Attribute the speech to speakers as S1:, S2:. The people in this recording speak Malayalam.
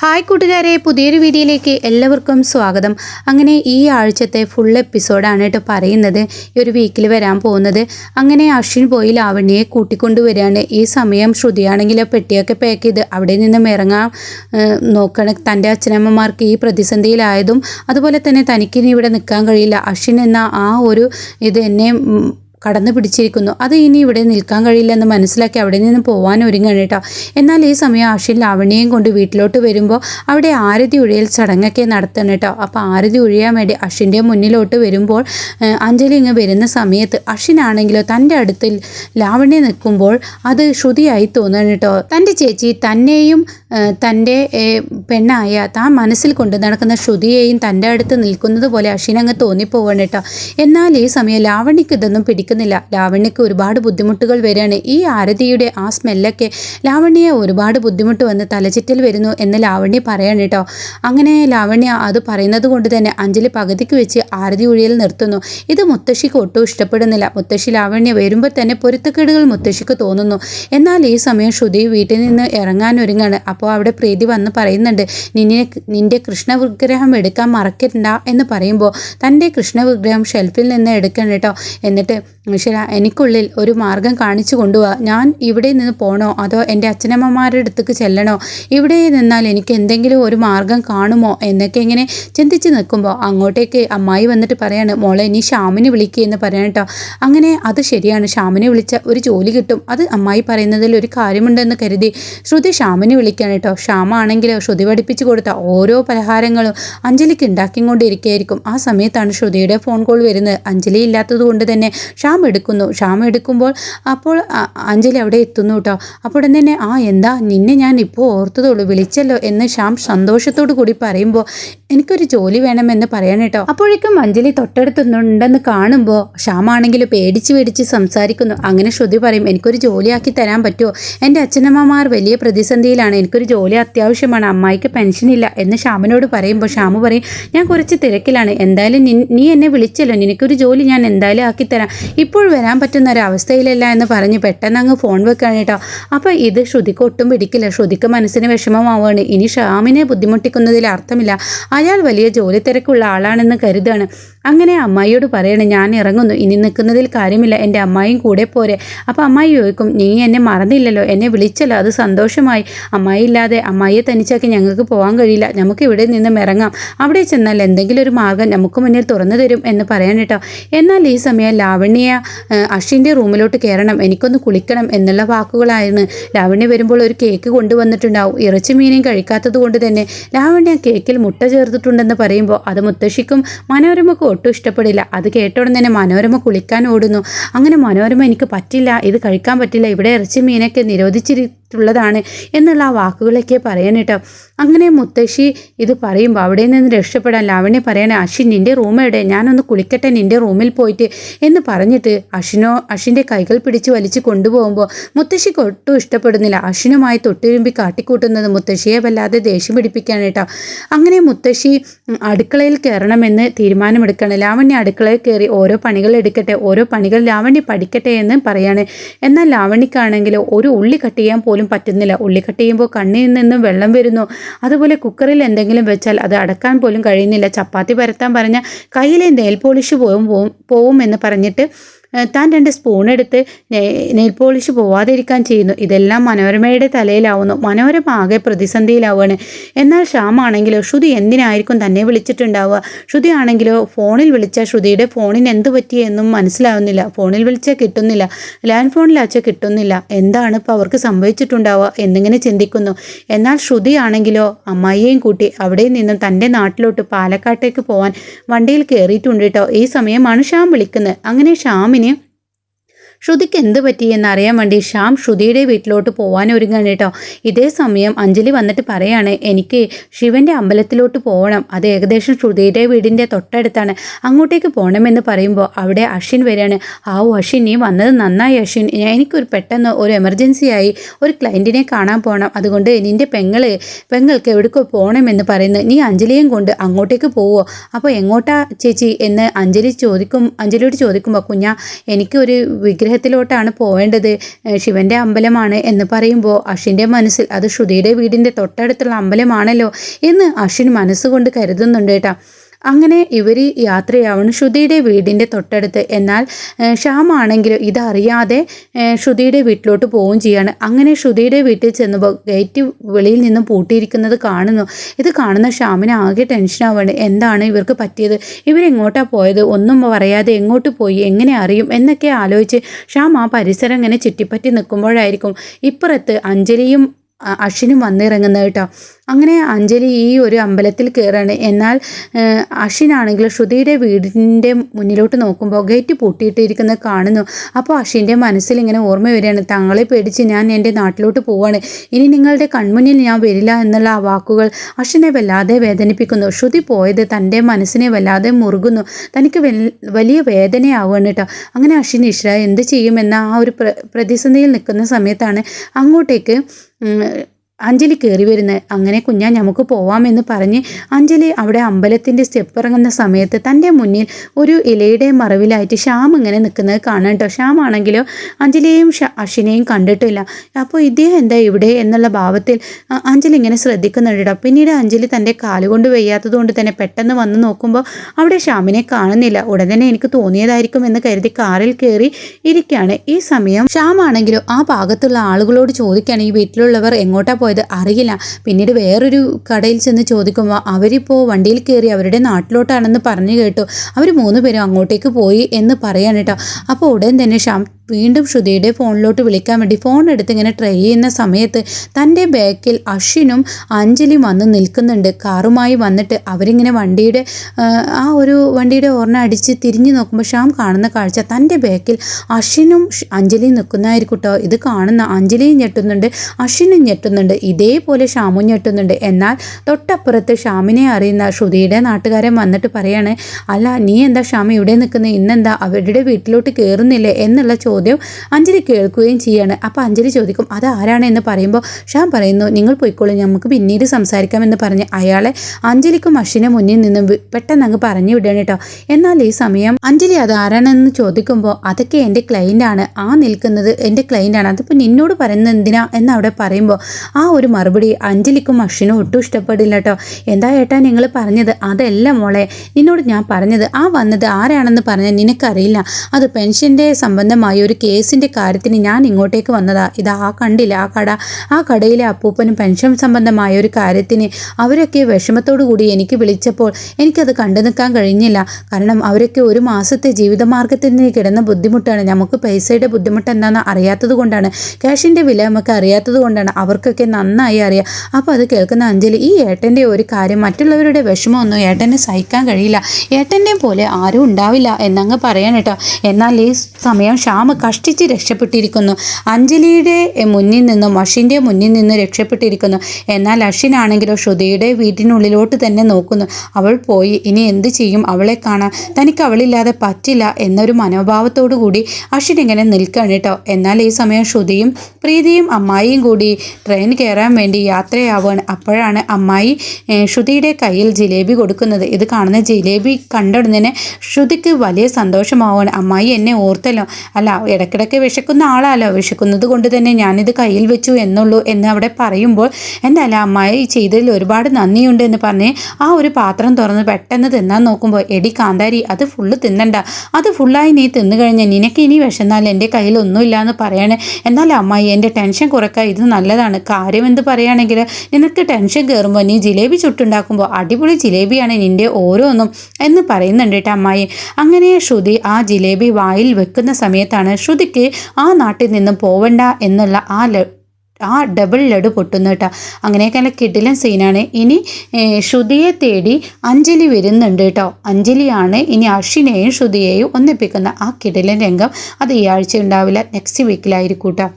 S1: ഹായ് കൂട്ടുകാരെ പുതിയൊരു വീഡിയോയിലേക്ക് എല്ലാവർക്കും സ്വാഗതം. അങ്ങനെ ഈ ആഴ്ചത്തെ ഫുൾ എപ്പിസോഡാണ് കേട്ടോ പറയുന്നത്. ഈ ഒരു വീക്കിൽ വരാൻ പോകുന്നത്. അങ്ങനെ അശ്വിൻ പോയി ലാവണ്യയെ കൂട്ടിക്കൊണ്ടുവരികയാണ് ഈ സമയം ശ്രുതിയാണെങ്കിൽ പെട്ടിയൊക്കെ പാക്ക് ചെയ്ത് അവിടെ നിന്നും ഇറങ്ങാൻ നോക്കണ തന്റെ അച്ഛനമ്മമാർക്ക് ഈ പ്രതിസന്ധിയിലായതും. അതുപോലെ തന്നെ തനിക്കിനി ഇവിടെ നിൽക്കാൻ കഴിയില്ല. അശ്വിൻ എന്ന ആ ഒരു ഇത് എന്നെ കടന്നു പിടിച്ചിരിക്കുന്നു. അത് ഇനി ഇവിടെ നിൽക്കാൻ കഴിയില്ലെന്ന് മനസ്സിലാക്കി അവിടെ നിന്ന് പോകാൻ ഒരുങ്ങണം കേട്ടോ. എന്നാൽ ഈ സമയം ആഷിൽ ലാവണ്യയും കൊണ്ട് വീട്ടിലോട്ട് വരുമ്പോൾ അവിടെ ആരതി ഉഴയൽ ചടങ്ങൊക്കെ നടത്തണം കേട്ടോ. അപ്പോൾ ആരതി ഉഴിയാൻ വേണ്ടി അഷിന്റെ മുന്നിലോട്ട് വരുമ്പോൾ അഞ്ജലി ഇങ്ങ് വരുന്ന സമയത്ത് അഷിനാണെങ്കിലോ തന്റെ അടുത്തിൽ ലാവണ്യ നിൽക്കുമ്പോൾ അത് ശ്രുതിയായി തോന്നണം കേട്ടോ. തന്റെ ചേച്ചി തന്നെയും തന്റെ പെണ്ണായ താൻ മനസ്സിൽ കൊണ്ട് നടക്കുന്ന ശ്രുതിയെയും തന്റെ അടുത്ത് നിൽക്കുന്നത് പോലെ അഷിനങ്ങ് തോന്നിപ്പോവാണ് കേട്ടോ. എന്നാൽ ഈ സമയം ലാവണ്യക്ക് ഇതൊന്നും പിടിക്കുന്നില്ല ലാവണ്യക്ക് ഒരുപാട് ബുദ്ധിമുട്ടുകൾ വരികയാണ്. ഈ ആരതിയുടെ ആ സ്മെല്ലൊക്കെ ലാവണ്യ ഒരുപാട് ബുദ്ധിമുട്ട് വന്ന് തലചിറ്റൽ വരുന്നു എന്ന് ലാവണ്യ പറയാണ് കേട്ടോ. അങ്ങനെ ലാവണ്യ അത് പറയുന്നത് കൊണ്ട് തന്നെ അഞ്ജലി പകുതിക്ക് വെച്ച് ആരതി ഉഴിയിൽ നിർത്തുന്നു. ഇത് മുത്തശ്ശിക്ക് ഒട്ടും ഇഷ്ടപ്പെടുന്നില്ല. മുത്തശ്ശി ലാവണ്യ വരുമ്പോൾ തന്നെ പൊരുത്തക്കേടുകൾ മുത്തശ്ശിക്ക് തോന്നുന്നു. എന്നാൽ ഈ സമയം ശ്രുതി വീട്ടിൽ നിന്ന് ഇറങ്ങാൻ ഒരുങ്ങാണ്. അപ്പോൾ അവിടെ പ്രീതി വന്ന് പറയുന്നുണ്ട് നിന്നെ നിന്റെ കൃഷ്ണ വിഗ്രഹം എടുക്കാൻ മറക്കണ്ട എന്ന് പറയുമ്പോൾ തന്റെ കൃഷ്ണ വിഗ്രഹം ഷെൽഫിൽ നിന്ന് എടുക്കണം കേട്ടോ. എന്നിട്ട് ഈശ്വര എനിക്കുള്ളിൽ ഒരു മാർഗം കാണിച്ചു കൊണ്ടുപോവാ ഞാൻ ഇവിടെ നിന്ന് പോണോ? അതോ എന്റെ അച്ഛനമ്മമാരുടെ അടുത്തേക്ക് ചെല്ലണോ? ഇവിടെ നിന്നാൽ എനിക്ക് എന്തെങ്കിലും ഒരു മാർഗം കാണുമോ? എന്നൊക്കെ ഇങ്ങനെ ചിന്തിച്ച് നിൽക്കുമ്പോൾ അങ്ങോട്ടേക്ക് അമ്മായി വന്നിട്ട് പറയാണ് മോളെ നീ ശ്യാമിനെ വിളിക്കുക എന്ന് പറയാൻ കേട്ടോ. അങ്ങനെ അത് ശരിയാണ്. ശ്യാമിനെ വിളിച്ച ഒരു ജോലി കിട്ടും. അത് അമ്മായി പറയുന്നതിൽ ഒരു കാര്യമുണ്ടെന്ന് കരുതി ശ്രുതി ശ്യാമിനെ വിളിക്കുകയാണ് കേട്ടോ. ശ്യാമാണെങ്കിലോ ശ്രുതി പഠിപ്പിച്ചു കൊടുത്ത ഓരോ പലഹാരങ്ങളും അഞ്ജലിക്ക് ഉണ്ടാക്കിക്കൊണ്ടിരിക്കുകയായിരിക്കും. ആ സമയത്താണ് ശ്രുതിയുടെ ഫോൺ കോൾ വരുന്നത്. അഞ്ജലി ഇല്ലാത്തത് കൊണ്ട് തന്നെ ശ്യാം എടുക്കുന്നു. ഷാം എടുക്കുമ്പോൾ അപ്പോൾ അഞ്ജലി അവിടെ എത്തുന്നു കേട്ടോ അപ്പോൾ ഉടൻ തന്നെ ആ എന്താ? നിന്നെ ഞാൻ ഇപ്പോൾ ഓർത്തതുള്ളൂ വിളിച്ചല്ലോ. എന്ന് ഷ്യാം സന്തോഷത്തോടു കൂടി പറയുമ്പോൾ എനിക്കൊരു ജോലി വേണമെന്ന് പറയാൻ കേട്ടോ അപ്പോഴേക്കും അഞ്ജലി തൊട്ടടുത്തുണ്ടെന്ന് കാണുമ്പോൾ ഷ്യാമാണെങ്കിൽ പേടിച്ച് പേടിച്ച് സംസാരിക്കുന്നു. അങ്ങനെ ശ്രുതി പറയും എനിക്കൊരു ജോലിയാക്കി തരാൻ പറ്റുമോ എന്റെ അച്ഛനമ്മമാർ വലിയ പ്രതിസന്ധിയിലാണ്. എനിക്കൊരു ജോലി അത്യാവശ്യമാണ്. അമ്മായിക്ക് പെൻഷനില്ല എന്ന് ഷ്യാമിനോട് പറയുമ്പോൾ ഷ്യാമ് പറയും ഞാൻ കുറച്ച് തിരക്കിലാണ്. എന്തായാലും നീ എന്നെ വിളിച്ചല്ലോ. നിനക്കൊരു ജോലി ഞാൻ എന്തായാലും ആക്കിത്തരാം ഇപ്പോൾ വരാൻ പറ്റുന്ന ഒരു അവസ്ഥയിലല്ല എന്ന് പറഞ്ഞ് പെട്ടെന്ന് അങ്ങ് ഫോൺ വെക്കുകയാണ് കേട്ടോ. അപ്പോൾ ഇത് ശ്രുതിക്ക് ഒട്ടും പിടിക്കില്ല. ശ്രുതിക്ക് മനസ്സിന് വിഷമമാവുകയാണ്. ഇനി ഷ്യാമിനെ ബുദ്ധിമുട്ടിക്കുന്നതിൽ അർത്ഥമില്ല. അയാൾ വലിയ ജോലി തിരക്കുള്ള ആളാണെന്ന് കരുതാണ്. അങ്ങനെ അമ്മായിയോട് പറയണേ ഞാൻ ഇറങ്ങുന്നു. ഇനി നിൽക്കുന്നതിൽ കാര്യമില്ല. എന്റെ അമ്മായിയും കൂടെ പോരെ. അപ്പോൾ അമ്മായി ചോദിക്കും നീ എന്നെ മറന്നില്ലല്ലോ? എന്നെ വിളിച്ചല്ലോ? അത് സന്തോഷമായി. അമ്മായി ഇല്ലാതെ അമ്മായിയെ തനിച്ചാക്കി ഞങ്ങൾക്ക് പോകാൻ കഴിയില്ല. നമുക്ക് ഇവിടെ നിന്നും ഇറങ്ങാം. അവിടെ ചെന്നാൽ എന്തെങ്കിലും ഒരു മാർഗം നമുക്ക് മുന്നിൽ തുറന്നു തരും എന്ന് പറയാൻ കേട്ടോ. എന്നാൽ ഈ സമയം ലാവണ്യ അഷിന്റെ റൂമിലോട്ട് കയറണം. എനിക്കൊന്ന് കുളിക്കണം എന്നുള്ള വാക്കുകളായിരുന്നു. ലാവണ്യ വരുമ്പോൾ ഒരു കേക്ക് കൊണ്ടുവന്നിട്ടുണ്ടാവും. ഇറച്ചി മീനും കഴിക്കാത്തത് കൊണ്ട് തന്നെ ലാവണ്യ കേക്കിൽ മുട്ട ചേർത്തിട്ടുണ്ടെന്ന് പറയുമ്പോൾ അത് മുത്തശ്ശിക്കും മനോരമക്കും ഒട്ടും ഇഷ്ടപ്പെടില്ല. അത് കേട്ടോടെ തന്നെ മനോരമ കുളിക്കാൻ ഓടുന്നു. അങ്ങനെ മനോരമ എനിക്ക് പറ്റില്ല. ഇത് കഴിക്കാൻ പറ്റില്ല. ഇവിടെ ഇറച്ചി മീനൊക്കെ നിരോധിച്ചിട്ടുള്ളതാണ് എന്നുള്ള ആ വാക്കുകളൊക്കെ പറയാൻ കേട്ടോ. അങ്ങനെ മുത്തശ്ശി ഇത് പറയുമ്പോൾ അവിടെ നിന്ന് രക്ഷപ്പെടാൻ ലാവണ്യ പറയണേ അശ്വിൻ നിന്റെ റൂം എവിടെ? ഞാനൊന്ന് കുളിക്കട്ടെ നിന്റെ റൂമിൽ പോയിട്ട്. എന്ന് പറഞ്ഞിട്ട് അശ്വിനോ അശ്വിന്റെ കൈകൾ പിടിച്ച് വലിച്ച് കൊണ്ടുപോകുമ്പോൾ മുത്തശ്ശിക്ക് ഒട്ടും ഇഷ്ടപ്പെടുന്നില്ല. അശ്വിനുമായി തൊട്ടുരുമ്പി കാട്ടിക്കൂട്ടുന്നത് മുത്തശ്ശിയെ വല്ലാതെ ദേഷ്യം പിടിപ്പിക്കാൻ കേട്ടോ. അങ്ങനെ മുത്തശ്ശി അടുക്കളയിൽ കയറണമെന്ന് തീരുമാനമെടുക്കണം. ലാവണ്യ അടുക്കളയിൽ കയറി ഓരോ പണികൾ എടുക്കട്ടെ ഓരോ പണികൾ ലാവണ്യ പഠിക്കട്ടെ എന്ന് പറയാണ്. എന്നാൽ ലാവണ്യക്കാണെങ്കിൽ ഒരു ഉള്ളി കട്ട് ചെയ്യാൻ പോലും പറ്റുന്നില്ല. ഉള്ളി കട്ട് ചെയ്യുമ്പോൾ കണ്ണിൽ നിന്നും വെള്ളം വരുന്നു. അതുപോലെ കുക്കറിൽ എന്തെങ്കിലും വെച്ചാൽ അത് അടക്കാൻ പോലും കഴിയുന്നില്ല. ചപ്പാത്തി പരത്താൻ പറഞ്ഞ കയ്യിലെ നെയിൽ പോളിഷ് പോവും പോവും എന്ന് പറഞ്ഞിട്ട് താൻ രണ്ട് സ്പൂൺ എടുത്ത് നെയിൽ പോളിഷ് പോവാതിരിക്കാൻ ചെയ്യുന്നു. ഇതെല്ലാം മനോരമയുടെ തലയിലാവുന്നു. മനോരമ ആകെ പ്രതിസന്ധിയിലാവുകയാണ്. എന്നാൽ ശ്യാമാണെങ്കിലോ ശ്രുതി എന്തിനായിരിക്കും തന്നെ വിളിച്ചിട്ടുണ്ടാവുക? ശ്രുതി ആണെങ്കിലോ ഫോണിൽ വിളിച്ച ശ്രുതിയുടെ ഫോണിന് എന്ത് പറ്റിയെന്നും മനസ്സിലാവുന്നില്ല. ഫോണിൽ വിളിച്ചാൽ കിട്ടുന്നില്ല. ലാൻഡ് ഫോണിൽ അയച്ചാൽ കിട്ടുന്നില്ല. എന്താണ് ഇപ്പോൾ അവർക്ക് സംഭവിച്ചിട്ടുണ്ടാവുക എന്നിങ്ങനെ ചിന്തിക്കുന്നു. എന്നാൽ ശ്രുതി ആണെങ്കിലോ അമ്മായിയെയും കൂട്ടി അവിടെ നിന്നും തന്റെ നാട്ടിലോട്ട് പാലക്കാട്ടേക്ക് പോകാൻ വണ്ടിയിൽ കയറിയിട്ടുണ്ട് കേട്ടോ ഈ സമയമാണ് ശ്യാം വിളിക്കുന്നത്. അങ്ങനെ ശ്യാമിന് ശ്രുതിക്ക് എന്ത് പറ്റി എന്നറിയാൻ വേണ്ടി ശ്യാം ശ്രുതിയുടെ വീട്ടിലോട്ട് പോകാൻ ഒരുങ്ങാണ് കേട്ടോ. ഇതേ സമയം അഞ്ജലി വന്നിട്ട് പറയാണ് എനിക്ക് ശിവന്റെ അമ്പലത്തിലോട്ട് പോകണം അത് ഏകദേശം ശ്രുതിയുടെ വീടിന്റെ തൊട്ടടുത്താണ്. അങ്ങോട്ടേക്ക് പോകണമെന്ന് പറയുമ്പോൾ അവിടെ അശ്വിൻ വരികയാണ്. ആ അശ്വിൻ നീ വന്നത് നന്നായി അശ്വിൻ. എനിക്കൊരു പെട്ടെന്ന് ഒരു എമർജൻസി ആയി ഒരു ക്ലയന്റിനെ കാണാൻ പോകണം അതുകൊണ്ട് നിന്റെ പെങ്ങൾ പെങ്ങൾക്ക് എവിടേക്കോ പോകണമെന്ന് പറയുന്നു. നീ അഞ്ജലിയും കൊണ്ട് അങ്ങോട്ടേക്ക് പോവോ. അപ്പോൾ എങ്ങോട്ടാ ചേച്ചി? എന്ന് അഞ്ജലി ചോദിക്കും അഞ്ജലിയോട് ചോദിക്കുമ്പോൾ കുഞ്ഞ എനിക്കൊരു വിഗ്രഹം വിഗ്രഹത്തിലോട്ടാണ് പോവേണ്ടത്. ശിവന്റെ അമ്പലമാണ് എന്ന് പറയുമ്പോൾ അഷിന്റെ മനസ്സിൽ അത് ശ്രുതിയുടെ വീടിന്റെ തൊട്ടടുത്തുള്ള അമ്പലമാണല്ലോ എന്ന് അഷിൻ മനസ്സുകൊണ്ട് കരുതുന്നുണ്ട് കേട്ടോ. അങ്ങനെ ഇവർ യാത്രയാവണം ശ്രുതിയുടെ വീടിന്റെ തൊട്ടടുത്ത്. എന്നാൽ ഷ്യാമാണെങ്കിലും ഇതറിയാതെ ശ്രുതിയുടെ വീട്ടിലോട്ട് പോവുകയും ചെയ്യാണ്. അങ്ങനെ ശ്രുതിയുടെ വീട്ടിൽ ചെന്നപ്പോൾ ഗേറ്റ് വെളിയിൽ നിന്നും പൂട്ടിയിരിക്കുന്നത് കാണുന്നു. ഇത് കാണുന്ന ശ്യാമിന് ആകെ ടെൻഷനാവുകയാണ് എന്താണ് ഇവർക്ക് പറ്റിയത്? ഇവരെങ്ങോട്ടാണ് പോയത്? ഒന്നും പറയാതെ എങ്ങോട്ട് പോയി? എങ്ങനെ അറിയും? എന്നൊക്കെ ആലോചിച്ച് ശ്യാം ആ പരിസരം ഇങ്ങനെ ചുറ്റിപ്പറ്റി നിൽക്കുമ്പോഴായിരിക്കും ഇപ്പുറത്ത് അഞ്ജലിയും അശ്വിനും വന്നിറങ്ങുന്നത് കേട്ടോ. അങ്ങനെ അഞ്ജലി ഈ ഒരു അമ്പലത്തിൽ കയറാണ്. എന്നാൽ അഷിനാണെങ്കിൽ ശ്രുതിയുടെ വീടിന്റെ മുന്നിലോട്ട് നോക്കുമ്പോൾ ഗേറ്റ് പൂട്ടിയിട്ടിരിക്കുന്നത് കാണുന്നു. അപ്പോൾ അഷിന്റെ മനസ്സിൽ ഇങ്ങനെ ഓർമ്മ വരികയാണ്. തങ്ങളെ പേടിച്ച് ഞാൻ എന്റെ നാട്ടിലോട്ട് പോവാണ്. ഇനി നിങ്ങളുടെ കൺമുന്നിൽ ഞാൻ വരില്ല എന്നുള്ള ആ വാക്കുകൾ അഷിനെ വല്ലാതെ വേദനിപ്പിക്കുന്നു. ശ്രുതി പോയത് തന്റെ മനസ്സിനെ വല്ലാതെ മുറുകുന്നു. തനിക്ക് വലിയ വേദനയാവുകയാണ് കേട്ടോ. അങ്ങനെ അഷിൻ ഇഷ്ര എന്ത് ചെയ്യുമെന്ന ആ ഒരു പ്ര പ്രതിസന്ധിയിൽ നിൽക്കുന്ന സമയത്താണ് അങ്ങോട്ടേക്ക് അഞ്ജലി കയറി വരുന്നത് അങ്ങനെ കുഞ്ഞാ നമുക്ക് പോവാമെന്ന് പറഞ്ഞ് അഞ്ജലി അവിടെ അമ്പലത്തിന്റെ സ്റ്റെപ്പ് ഇറങ്ങുന്ന സമയത്ത് തന്റെ മുന്നിൽ ഒരു ഇലയുടെ മറവിലായിട്ട് ശ്യാം ഇങ്ങനെ നിൽക്കുന്നത് കാണാം കേട്ടോ ശ്യാം ആണെങ്കിലോ അഞ്ജലിയെയും അശ്വിനെയും കണ്ടിട്ടില്ല. അപ്പോൾ ഇദ്ദേഹം എന്താ ഇവിടെ എന്നുള്ള ഭാവത്തിൽ അഞ്ജലി ഇങ്ങനെ ശ്രദ്ധിക്കുന്നുണ്ട് കേട്ടോ പിന്നീട് അഞ്ജലി തന്റെ കാലുകൊണ്ട് വയ്യാത്തത് കൊണ്ട് തന്നെ പെട്ടെന്ന് വന്ന് നോക്കുമ്പോൾ അവിടെ ശ്യാമിനെ കാണുന്നില്ല. ഉടൻ തന്നെ എനിക്ക് തോന്നിയതായിരിക്കും എന്ന് കരുതി കാറിൽ കയറി ഇരിക്കുകയാണ് ഈ സമയം ശ്യാം ആണെങ്കിലോ ആ ഭാഗത്തുള്ള ആളുകളോട് ചോദിക്കുകയാണ് ഈ വീട്ടിലുള്ളവർ എങ്ങോട്ടാ പോയത് അറിയില്ല. പിന്നീട് വേറൊരു കടയിൽ ചെന്ന് ചോദിക്കുമ്പോൾ അവരിപ്പോൾ വണ്ടിയിൽ കയറി അവരുടെ നാട്ടിലോട്ടാണെന്ന് പറഞ്ഞു കേട്ടു. അവർ മൂന്ന് പേരും അങ്ങോട്ടേക്ക് പോയി എന്ന് പറയാണ് കേട്ടോ അപ്പോൾ ഉടൻ തന്നെ ശ്യാം വീണ്ടും ശ്രുതിയുടെ ഫോണിലോട്ട് വിളിക്കാൻ വേണ്ടി ഫോൺ എടുത്ത് ഇങ്ങനെ ട്രൈ ചെയ്യുന്ന സമയത്ത് തന്റെ ബാക്കിൽ അശ്വിനും അഞ്ജലിയും വന്ന് നിൽക്കുന്നുണ്ട്. കാറുമായി വന്നിട്ട് അവരിങ്ങനെ വണ്ടിയുടെ ആ, ഒരു വണ്ടിയുടെ ഓർണ അടിച്ച് തിരിഞ്ഞു നോക്കുമ്പോൾ ശ്യാം കാണുന്ന കാഴ്ച തന്റെ ബാക്കിൽ അശ്വിനും അഞ്ജലിയും നിൽക്കുന്നതായിരിക്കും കേട്ടോ ഇത് കാണുന്ന അഞ്ജലിയും ഞെട്ടുന്നുണ്ട് അശ്വിനും ഞെട്ടുന്നുണ്ട് ഇതേപോലെ ശ്യാമും ഞെട്ടുന്നുണ്ട്. എന്നാൽ തൊട്ടപ്പുറത്ത് ശ്യാമിനെ അറിയുന്ന ശ്രുതിയുടെ നാട്ടുകാരൻ വന്നിട്ട് പറയാണ് അല്ല നീ എന്താ ഷ്യാമി ഇവിടെ നിൽക്കുന്നത് ഇന്നെന്താ? അവരുടെ വീട്ടിലോട്ട് കയറുന്നില്ലേ? എന്നുള്ള ചോദ്യം അഞ്ജലി കേൾക്കുകയും ചെയ്യാണ്. അപ്പോൾ അഞ്ജലി ചോദിക്കും അത് ആരാണ്? എന്ന് പറയുമ്പോൾ ഷാൻ പറയുന്നു നിങ്ങൾ പോയിക്കോളൂ നമുക്ക് പിന്നീട് സംസാരിക്കാം എന്ന് പറഞ്ഞ് അയാളെ അഞ്ജലിക്കും അഷിനെ മുന്നിൽ നിന്നും പെട്ടെന്ന് അങ്ങ് പറഞ്ഞു വിടണം കേട്ടോ എന്നാൽ ഈ സമയം അഞ്ജലി അത് ആരാണെന്ന് ചോദിക്കുമ്പോൾ അതൊക്കെ എന്റെ ക്ലയന്റാണ് ആ നിൽക്കുന്നത് എന്റെ ക്ലയന്റാണ് അതിപ്പോൾ നിന്നോട് പറയുന്നത് എന്തിനാ എന്ന് അവിടെ പറയുമ്പോൾ ആ ഒരു മറുപടി അഞ്ജലിക്കും അശ്വിനും ഒട്ടും ഇഷ്ടപ്പെടില്ല കേട്ടോ എന്താ ഏട്ടാ നിങ്ങൾ പറഞ്ഞത്? അതല്ല മോളെ നിന്നോട് ഞാൻ പറഞ്ഞത് ആ വന്നത് ആരാണെന്ന് പറഞ്ഞാൽ നിനക്കറിയില്ല. അത് പെൻഷന്റെ സംബന്ധമായ ഒരു കേസിന്റെ കാര്യത്തിന് ഞാൻ ഇങ്ങോട്ടേക്ക് വന്നതാ. ഇത് ആ കണ്ടില്ല ആ കട ആ കടയിലെ അപ്പൂപ്പനും പെൻഷൻ സംബന്ധമായ ഒരു കാര്യത്തിന് അവരൊക്കെ വിഷമത്തോടു കൂടി എനിക്ക് വിളിച്ചപ്പോൾ എനിക്കത് കണ്ടു നിൽക്കാൻ കഴിഞ്ഞില്ല. കാരണം അവരൊക്കെ ഒരു മാസത്തെ ജീവിതമാർഗത്തിന് കിടന്ന ബുദ്ധിമുട്ടാണ്. നമുക്ക് പൈസയുടെ ബുദ്ധിമുട്ട് എന്താണെന്ന് അറിയാത്തത് കൊണ്ടാണ്. ക്യാഷിന്റെ വില നമുക്ക് അറിയാത്തത് കൊണ്ടാണ് അവർക്കൊക്കെ നന്നായി അറിയാം. അപ്പോൾ അത് കേൾക്കുന്ന അഞ്ജലി ഈ ഏട്ടന്റെ ഒരു കാര്യം മറ്റുള്ളവരുടെ വിഷമമൊന്നും ഏട്ടനെ സഹിക്കാൻ കഴിയില്ല. ഏട്ടന്റെ പോലെ ആരും ഉണ്ടാവില്ല എന്നങ്ങ് പറയാൻ കേട്ടോ. എന്നാൽ ഈ സമയം ശ്യാമ് കഷ്ടിച്ച് രക്ഷപ്പെട്ടിരിക്കുന്നു. അഞ്ജലിയുടെ മുന്നിൽ നിന്നും അഷിന്റെ മുന്നിൽ നിന്നും രക്ഷപ്പെട്ടിരിക്കുന്നു. എന്നാൽ അഷിനാണെങ്കിലോ ശ്രുതിയുടെ വീട്ടിനുള്ളിലോട്ട് തന്നെ നോക്കുന്നു. അവൾ പോയി ഇനി എന്ത് ചെയ്യും? അവളെ കാണാൻ തനിക്ക് അവളില്ലാതെ പറ്റില്ല എന്നൊരു മനോഭാവത്തോടു കൂടി അഷിൻ ഇങ്ങനെ നിൽക്കുകയാണ് കേട്ടോ. എന്നാൽ ഈ സമയം ശ്രുതിയും പ്രീതിയും അമ്മായിയും കൂടി ട്രെയിൻ കയറാൻ വേണ്ടി യാത്രയാവുകയാണ്. അപ്പോഴാണ് അമ്മായി ശ്രുതിയുടെ കയ്യിൽ ജിലേബി കൊടുക്കുന്നത്. ഇത് കാണുന്ന ജിലേബി കണ്ടുടനെ ശ്രുതിക്ക് വലിയ സന്തോഷമാവുകയാണ്. അമ്മായി എന്നെ ഓർത്തല്ലോ. അല്ല ഇടയ്ക്കിടയ്ക്ക് വിശക്കുന്ന ആളാലോ വിശക്കുന്നത് കൊണ്ട് തന്നെ ഞാനിത് കയ്യിൽ വെച്ചു എന്നുള്ളൂ എന്ന് അവിടെ പറയുമ്പോൾ എന്തായാലും അമ്മായി ചെയ്തതിൽ ഒരുപാട് നന്ദിയുണ്ട് എന്ന് പറഞ്ഞ് ആ ഒരു പാത്രം തുറന്ന് പെട്ടെന്ന് തിന്നാൻ നോക്കുമ്പോൾ എടി കാന്താരി അത് ഫുള്ള് തിന്നണ്ട. അത് ഫുള്ളായി നീ തിന്നു കഴിഞ്ഞാൽ നിനക്ക് ഇനി വിശന്നാൽ എന്റെ കയ്യിൽ ഒന്നുമില്ല എന്ന് പറയണേ. എന്നാൽ അമ്മായി എന്റെ ടെൻഷൻ കുറക്കുക ഇത് നല്ലതാണ്. കാര്യം എന്ത് പറയുകയാണെങ്കിൽ നിനക്ക് ടെൻഷൻ കയറുമ്പോൾ നീ ജിലേബി ചുട്ടുണ്ടാക്കുമ്പോൾ അടിപൊളി ജിലേബിയാണ് നിന്റെ ഓരോന്നും എന്ന് പറയുന്നുണ്ട് കേട്ടോ അമ്മായി. അങ്ങനെ ശ്രുതി ആ ജിലേബി വായിൽ വെക്കുന്ന സമയത്താണ് ശ്രുതിക്ക് ആ നാട്ടിൽ നിന്നും പോവണ്ട എന്നുള്ള ആ ആ ഡബിൾ ലഡു പൊട്ടുന്നു കേട്ടോ. അങ്ങനെയൊക്കെ നല്ല കിടിലൻ സീനാണ് ഇനി ശ്രുതിയെ തേടി അഞ്ജലി വരുന്നുണ്ട് കേട്ടോ. അഞ്ജലിയാണ് ഇനി അശ്വിനെയും ശ്രുതിയെയും ഒന്നിപ്പിക്കുന്ന ആ കിടിലൻ രംഗം. അത് ഈ ആഴ്ച ഉണ്ടാവില്ല. നെക്സ്റ്റ് വീക്കിലായിരിക്കും കേട്ടോ.